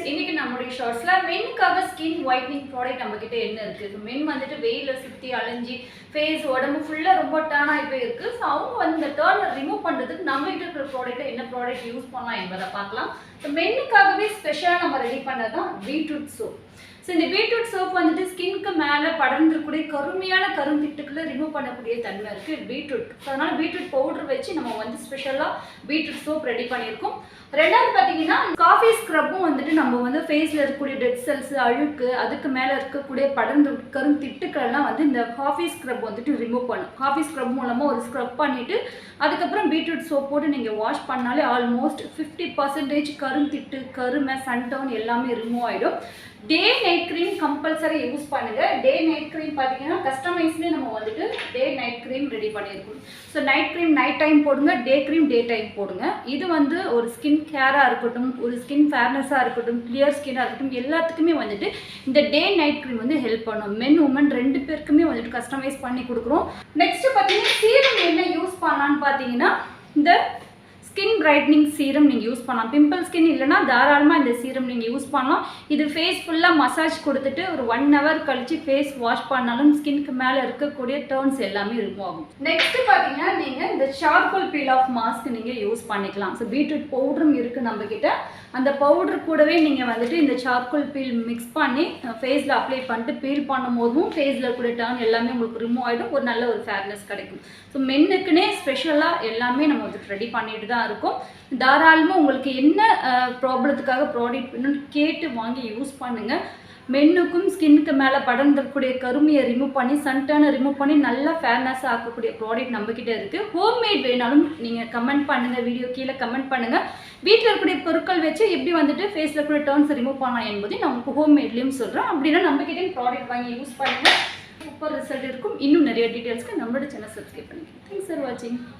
Friends இன்னைக்கு நம்மளுடைய ஷார்ட்ஸ்ல மென்னுக்காக ஸ்கின் ஒயிட்னிங் ப்ராடக்ட் நம்ம கிட்ட என்ன இருக்கு? மென் வந்துட்டு வெயில சுத்தி அலைஞ்சி ஃபேஸ் உடம்பு ஃபுல்லா ரொம்ப டேர்ன் ஆகி போய் இருக்கு ஸோ அவங்க வந்து இந்த டேர்னை ரிமூவ் பண்ணுறதுக்கு நம்ம கிட்ட இருக்கிற ப்ராடக்ட்டை என்ன ப்ராடக்ட் யூஸ் பண்ணலாம் என்பதை பார்க்கலாம். ஸோ மென்னுக்காகவே ஸ்பெஷலாக நம்ம ரெடி பண்ணது தான் பீட்ரூட் சோப் ஸோ இந்த பீட்ரூட் சோப் வந்துட்டு ஸ்கின்க்கு மேலே படர்ந்துருக்கூடிய கருமையான கருந்திட்டுக்களை ரிமூவ் பண்ணக்கூடிய தன்மை இருக்குது பீட்ரூட் ஸோ அதனால் பீட்ரூட் பவுடர் வச்சு நம்ம வந்து ஸ்பெஷலாக பீட்ரூட் சோப் ரெடி பண்ணியிருக்கோம். ரெண்டாவது பார்த்தீங்கன்னா காஃபி ஸ்க்ரப்பும் வந்துட்டு நம்ம வந்து ஃபேஸில் இருக்கக்கூடிய டெட் செல்ஸ் அழுக்கு அதுக்கு மேலே இருக்கக்கூடிய படர்ந்து கருந்திட்டுக்கள்லாம் வந்து இந்த காஃபி ஸ்க்ரப் வந்துட்டு ரிமூவ் பண்ணும் காஃபி ஸ்க்ரப் மூலமாக ஒரு ஸ்க்ரப் பண்ணிவிட்டு அதுக்கப்புறம் பீட்ரூட் சோப் போட்டு நீங்கள் வாஷ் பண்ணாலே ஆல்மோஸ்ட் ஃபிஃப்டி பர்சன்டேஜ் கருந்திட்டு கருமை சன்டவுன் எல்லாமே ரிமூவ் ஆகிடும் day night cream compulsory use பண்ணுங்கள் டே நைட் க்ரீம் பார்த்தீங்கன்னா கஸ்டமைஸ்லேயே நம்ம வந்துட்டு டே நைட் க்ரீம் ரெடி பண்ணியிருக்கோம் so night cream night time போடுங்க டே க்ரீம் டே டைம் போடுங்க. இது வந்து ஒரு ஸ்கின் கேராக இருக்கட்டும் ஒரு ஸ்கின் ஃபேர்னஸாக இருக்கட்டும் கிளியர் ஸ்கின்னாக இருக்கட்டும் எல்லாத்துக்குமே வந்துட்டு இந்த டே நைட் க்ரீம் வந்து ஹெல்ப் பண்ணும். மென் உமன் ரெண்டு பேருக்குமே வந்துட்டு கஸ்டமைஸ் பண்ணி கொடுக்குறோம். நெக்ஸ்ட்டு பார்த்தீங்கன்னா சீரம் என்ன யூஸ் பண்ணலான்னு பார்த்தீங்கன்னா இந்த ஸ்கின் பிரைட்னிங் சீரம் நீங்கள் யூஸ் பண்ணலாம். பிம்பிள் ஸ்கின் இல்லைனா தாராளமாக இந்த சீரம் நீங்கள் யூஸ் பண்ணலாம். இது ஃபேஸ் ஃபுல்லாக மசாஜ் கொடுத்துட்டு ஒரு ஒன் ஹவர் கழித்து ஃபேஸ் வாஷ் பண்ணாலும் ஸ்கின்க்கு மேலே இருக்கக்கூடிய டேர்ன்ஸ் எல்லாமே ரிமூவ் ஆகும். நெக்ஸ்ட் பார்த்தீங்கன்னா நீங்கள் இந்த சார்கோல் பீல் ஆஃப் மாஸ்க் நீங்கள் யூஸ் பண்ணிக்கலாம். ஸோ பீட்ரூட் பவுடரும் இருக்குது நம்மக்கிட்ட அந்த பவுடர் கூடவே நீங்கள் வந்துட்டு இந்த சார்கோல் பீல் மிக்ஸ் பண்ணி ஃபேஸில் அப்ளை பண்ணிட்டு பீல் பண்ணும் போதும் ஃபேஸில் கூட டேர்ன் எல்லாமே உங்களுக்கு ரிமூவ் ஆகிடும் ஒரு நல்ல ஒரு ஃபேர்னஸ் கிடைக்கும். ஸோ மென்னுக்குன்னே ஸ்பெஷலாக எல்லாமே நம்ம வந்துட்டு ரெடி பண்ணிட்டு தான் இருக்கும். தாராளமாக உங்களுக்கு என்ன ப்ராப்ளத்துக்காக ப்ராடக்ட் வேணும்னு கேட்டு வாங்கி யூஸ் பண்ணுங்கள் மென்னுக்கும் ஸ்கின்னுக்கு மேலே படர்ந்துக்கூடிய கருமையை ரிமூவ் பண்ணி சன்டனை ரிமூவ் பண்ணி நல்லா ஃபேர்னஸ் ஆக்கக்கூடிய ப்ராடக்ட் நம்மக்கிட்ட இருக்குது ஹோம்மேட் வேணாலும் நீங்கள் கமெண்ட் பண்ணுங்கள் வீடியோ கீழே கமெண்ட் பண்ணுங்கள் வீட்டில் இருக்கக்கூடிய பொருட்கள் வச்சு எப்படி வந்துட்டு ஃபேஸில் இருக்கக்கூடிய டர்ன்ஸ் ரிமூவ் பண்ணலாம் என்பதை நான் உங்களுக்கு ஹோம்மேட்லேயும் சொல்கிறேன் அப்படின்னா நம்மக்கிட்டே ப்ராடக்ட் வாங்கி யூஸ் பண்ணுங்கள் சூப்பர் ரிசல்ட் இருக்கும். இன்னும் நிறைய டீட்டெயில்ஸ்க்கு நம்மளோட சேனல் சப்ஸ்கிரைப் பண்ணிக்கலாம் தேங்க்ஸ் ஃபார் வாட்சிங்